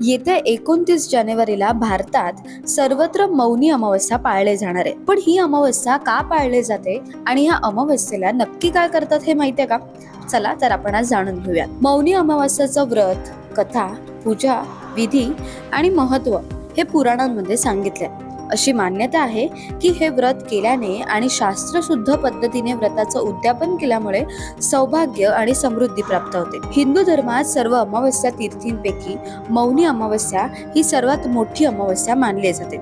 येत्या एकोणतीस जानेवारीला भारतात सर्वत्र मौनी अमावस्या पाळले जाणार आहे. पण ही अमावस्या का पाळले जाते आणि या अमावस्येला नक्की काय करतात हे माहितीये का? चला तर आपण आज जाणून घेऊया मौनी अमावस्याचं व्रत कथा पूजा विधी आणि महत्त्व हे पुराणांमध्ये सांगितले अशी मान्यता आहे की हे व्रत केल्याने आणि शास्त्रशुद्ध पद्धतीने व्रताचं उद्यापन केल्यामुळे सौभाग्य आणि समृद्धी प्राप्त होते. हिंदू धर्मात सर्व अमावस्या तीर्थींपैकी मौनी अमावस्या ही सर्वात मोठी अमावस्या मानली जाते.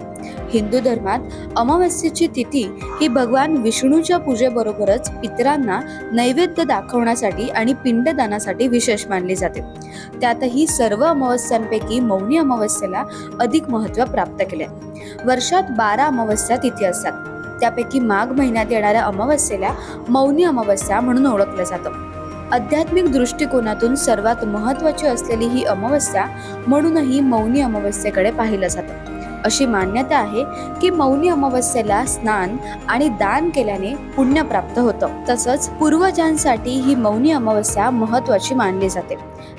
हिंदू धर्मात अमावस्येची तिथी ही भगवान विष्णूच्या पूजेबरोबरच पितरांना नैवेद्य दाखवण्यासाठी आणि पिंडदानासाठी विशेष मानली जाते. त्यातही सर्व अमावस्यांपैकी मौनी अमावस्येला अधिक महत्त्व प्राप्त केले. वर्षा वर्षात बारा अमावस्या तिथी असतात. त्यापैकी माघ महिन्यात येणाऱ्या अमावस्येला मौनी अमावस्या म्हणून ओळखलं जातं. आध्यात्मिक दृष्टिकोनातून सर्वात महत्वाची असलेली ही अमावस्या म्हणूनही मौनी अमावस्येकडे पाहिलं जातं. अशी मान्यता आहे की मौनी अमावस्येला स्नान आणि दान केल्याने पुण्य प्राप्त होतं. तसंच पूर्वजांसाठी ही मौनी अमावस्या महत्वाची मानली जाते.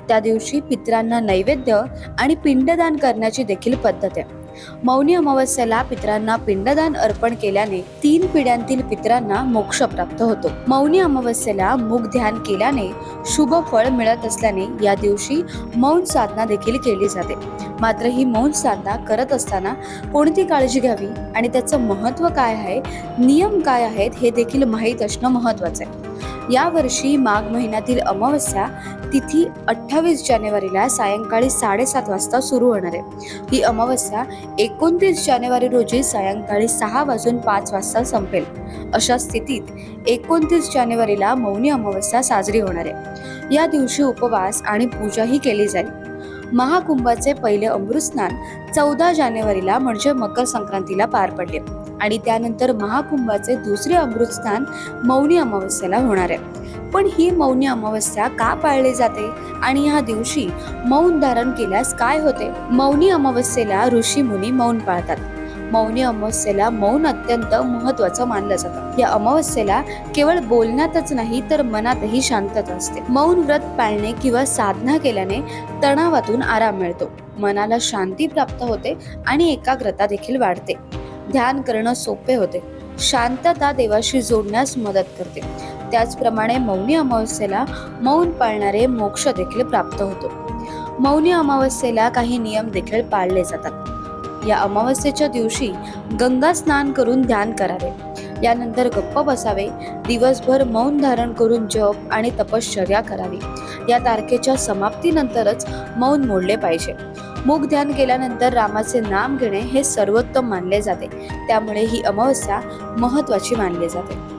त्या दिवशी पित्रांना नैवेद्य आणि पिंडदान करण्याची देखील पद्धत आहे. मौनी अमावस्येला पितरांना पिंडदान अर्पण केल्याने तीन पिढ्यांतील पितरांना मोक्ष प्राप्त होतो. मौनी अमावस्येला मुख ध्यान केल्याने शुभ फळ मिळत असल्याने या दिवशी मौन साधना देखील केली जाते. मात्र ही मौन साधना करत असताना कोणती काळजी घ्यावी आणि त्याचं महत्त्व काय आहे नियम काय आहेत हे देखील माहीत असणं महत्त्वाचं आहे. यावर्षी माघ महिन्यातील अमावस्या तिथी अठ्ठावीस जानेवारीला सायंकाळी साडेसात वाजता सुरू होणार आहे. ही अमावस्या एकोणतीस जानेवारी रोजी सायंकाळी सहा वाजून पाच वाजता संपेल. अशा स्थितीत एकोणतीस जानेवारीला मौनी अमावस्या साजरी होणार आहे. या दिवशी उपवास आणि पूजाही केली जाईल. महाकुंभाचे पहिले अमृत स्नान चौदा जानेवारीला म्हणजे मकर संक्रांतीला पार पडले. आणि त्यानंतर महाकुंभाचे दुसरे अमृत स्नान मौनी अमावस्येला होणार आहे. पण ही मौनी अमावस्या का पाळली जाते? आणि ह्या दिवशी मौन धारण केल्यास काय होते? मौनी अमावस्येला ऋषी मुनी मौन पाळतात. मौनी अमावस्येला मौन अत्यंत महत्वाचं मानलं जातं. या अमावस्येला केवळ बोलण्यातच नाही तर मनातही शांतता असते. मौन व्रत पाळणे किंवा साधना केल्याने तणावातून आराम मिळतो. मनाला शांती प्राप्त होते आणि एकाग्रता देखील वाढते. ध्यान करणं सोपे होते. शांतता देवाशी जोडण्यास मदत करते. त्याचप्रमाणे मौनी अमावस्येला मौन पाळणारे मोक्ष देखील प्राप्त होतो. मौनी अमावस्येला काही नियम देखील पाळले जातात. या अमावस्येच्या दिवशी गंगा स्नान करून ध्यान करावे. यानंतर गप्प बसावे दिवसभर मौन धारण करून जप आणि तपश्चर्या करावी. या तारखेच्या समाप्तीनंतरच मौन मोडले पाहिजे. मुख ध्यान केल्यानंतर रामाचे नाम घेणे हे सर्वोत्तम मानले जाते. त्यामुळे ही अमावस्या महत्वाची मानली जाते.